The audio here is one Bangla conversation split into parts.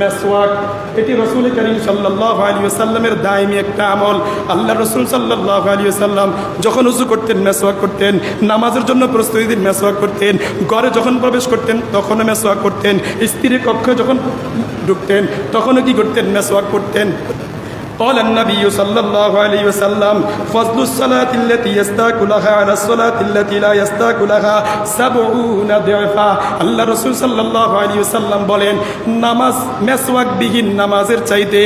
মেসওয়াক। এটি রসুল করিম সাল্লাহ আলী সাল্লামের দায়মি একটা আমল। আল্লাহ রসুল সাল্লাহ আলী সাল্লাম যখন উজু করতেন, মেসওয়াক করতেন, নামাজের জন্য প্রস্তুতি দিন মেসওয়াক করতেন, ঘরে যখন প্রবেশ করতেন, তখনও মেসওয়াক করতেন, স্ত্রীর কক্ষে যখন ঢুকতেন, তখনও কি করতেন, মেসওয়াক করতেন। قال النبي صلى الله عليه وسلم فضل الصلاة التي يستاك لها على الصلاة التي لا يستاك لها سبعون ضعفا আল্লাহ রসুল সাল্লাহ আলী সাল্লাম বলেন নামাজ মেসওয়াক বিহীন নামাজের চাইতে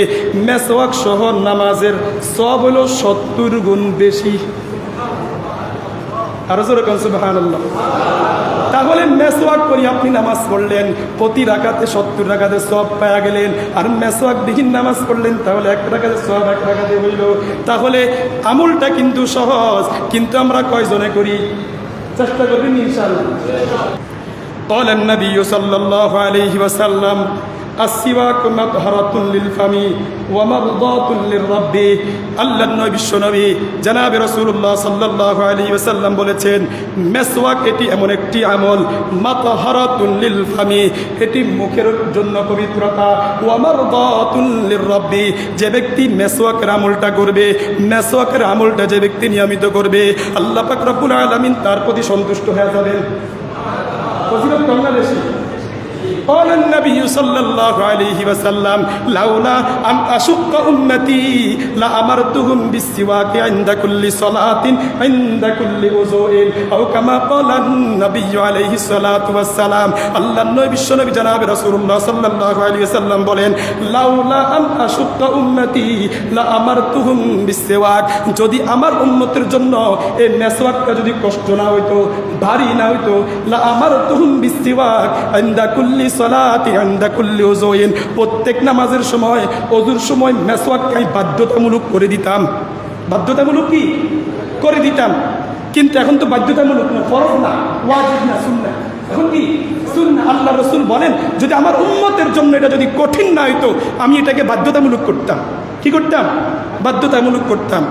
মেসওয়াক সহ নামাজের সব হলো সত্তর গুণ বেশি আরো জোরে সুবাহান তাহলে মেসওয়াক করি আপনি নামাজ পড়লেন প্রতি রাখাতে সত্তর রাখাতে সব পাওয়া গেলেন আর মেসওয়াক বিহীন নামাজ পড়লেন তাহলে এক রাখাতে সব এক রাখাতে হইল তাহলে আমলটা কিন্তু সহজ কিন্তু আমরা কয়জনে করি চেষ্টা করবেন ইনশাল্লাহ قال النبي صلى الله عليه وسلم আসিবাক মাতহারাতুল ফামি ওয়া মারদাতুল লিররাব্বি আল্লাহ নবী বিশ্ব নবী জনাবে রাসূলুল্লাহ সাল্লাল্লাহু আলাইহি বলেছেন, মেসওয়াক এটি এমন একটি আমল মাতহারাতুল লিল ফামি মুখের জন্য পবিত্রতা, ওয়া মারদাতুল লিররাব্বি যে ব্যক্তি মেসওয়াকের আমলটা করবে, মেসওয়াকের আমলটা যে ব্যক্তি নিয়মিত করবে, আল্লাহ পাক রব্বুল আলামিন তার প্রতি সন্তুষ্ট হয়ে যাবেন। ফজিলত قال النبي صلى الله عليه وسلم لولا أن أشق أمتي لأمرتهم بالسواك عند كل صلاة عند كل وضوء أو كما قال النبي عليه الصلاة والسلام আল্লাহ নবী বিশ্বনবী জনাব রাসূলুল্লাহ সাল্লাল্লাহু আলাইহি ওয়াসাল্লাম বলেন লাউলা আন আশুক্কা উম্মতি লা আমারতুহুম বিসওয়াক যদি আমার উম্মতের জন্য এই মেসওয়াকটা যদি কষ্ট না হইতো ভারী না হইতো লা আমারতুহুম বিসওয়াক ইনদা কুল্লি প্রত্যেক নামাজের সময়, অজুর সময় মেসওয়াককে আমি বাধ্যতামূলক করে দিতাম। বাধ্যতামূলক কি? করে দিতাম। কিন্তু এখন তো বাধ্যতামূলক না, ফরজ না, ওয়াজিব না, সুন্নাহ। এখন কি? আল্লাহ রসুল বলেন, যদি আমার উম্মতের জন্য এটা যদি কঠিন না হইতো, আমি এটাকে বাধ্যতামূলক করতাম। কি করতাম? বাধ্যতামূলক করতাম।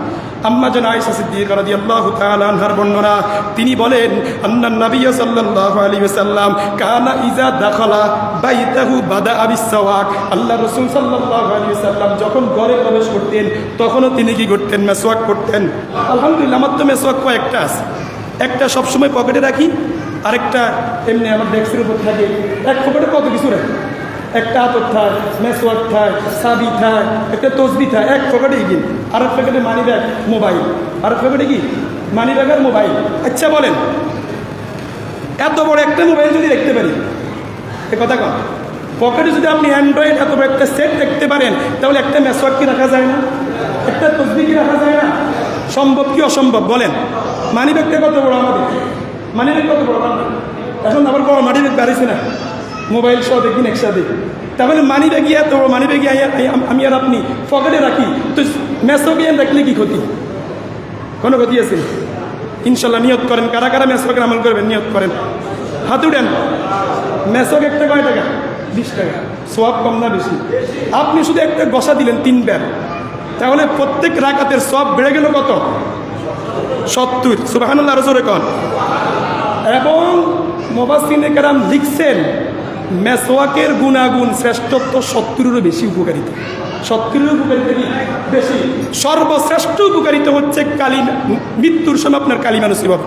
আম্মা জন আয়েশা সিদ্দিকা রাদিয়াল্লাহু তাআলা আনহার বর্ণনা, তিনি বলেন আন্নান নবী সাল্লাল্লাহু আলাইহি ওয়াসাল্লাম কানা ইজা দাখালা বাইতাহু বাদা আবিসওয়াক আল্লাহ রাসূল সাল্লাল্লাহু আলাইহি ওয়াসাল্লাম যখন ঘরে প্রবেশ করতেন, তখনও তিনি কি করতেন? মেসওয়াক করতেন। আলহামদুলিল্লাহ, আমার তো মেসওয়াক কয়েকটা আছে। একটা সবসময় পকেটে রাখি, আরেকটা এমনি আমার ডেস্কের উপর থাকে। এক পকেটে কত কিছু রাখি? একটা আতর থাক মেসওয়াক থাক সাবি থাক একটা তসবি থাক এক পকেটেই কিন আর এক প্যাকেটে মানি ব্যাগ মোবাইল। আর এক প্যাকেটে কি? মানি ব্যাগ আর মোবাইল। আচ্ছা বলেন, এত বড় একটা মোবাইল যদি দেখতে পারি, এ কথা কন, পকেটে যদি আপনি অ্যান্ড্রয়েড এত বড় একটা সেট দেখতে পারেন, তাহলে একটা মেসওয়াক কি রাখা যায় না? একটা তসবি কি রাখা যায় না? সম্ভব কি অসম্ভব? বলেন মানি ব্যাগটা কত বড় আমাদের? মানি ব্যাগ কত বড় এখন আবার বড় মানি ব্যাগ বাড়িছে না। মোবাইল সহ দেখবেন একসাথে। তাহলে মানি ব্যাগি বড় মানি ব্যাগি আমি আর আপনি পকেটে রাখি। তো মেসোগিয়ান রাখলে কি ক্ষতি? কোনো ক্ষতি আছে? ইনশাল্লাহ নিয়ত করেন। কারা কারা মেসোকের আমল করবেন? নিয়ত করেন। হাত উঠেন। মেসোক একটা কয় টাকা? বিশ টাকা। সব কম না বেশি? আপনি শুধু একটা গসা দিলেন তিন ব্যাগ তাহলে প্রত্যেক রাকাতের সব বেড়ে গেল কত? সত্তর। সুবাহান্লাহ রসুরে কন। এবং মোবাসিনে কারাম লিখছেন মেসোয়াকের গুণাগুণ শ্রেষ্ঠত্ব শত্রুরও বেশি উপকারিতা। সত্তরের উপকারিতা বেশি। সর্বশ্রেষ্ঠ উপকারিতা হচ্ছে কালী মৃত্যুর সময় আপনার কালী নসিব হবে।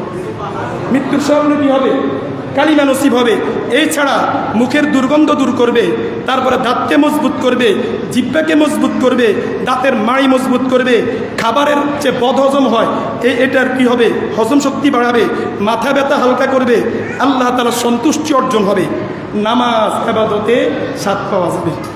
মৃত্যুর সময় আপনার কি হবে? কালিমা নসিব হবে। এছাড়া মুখের দুর্গন্ধ দূর করবে, তারপরে দাঁতকে মজবুত করবে, জিব্বাকে মজবুত করবে, দাঁতের মাড়ি মজবুত করবে, খাবারের যে বদ হজম হয়, এ এটার কি হবে? হজম শক্তি বাড়াবে, মাথা ব্যথা হালকা করবে, আল্লাহ তালা সন্তুষ্টি অর্জন হবে। নামাজ আবাদতে সাত পাওয়া যাবে।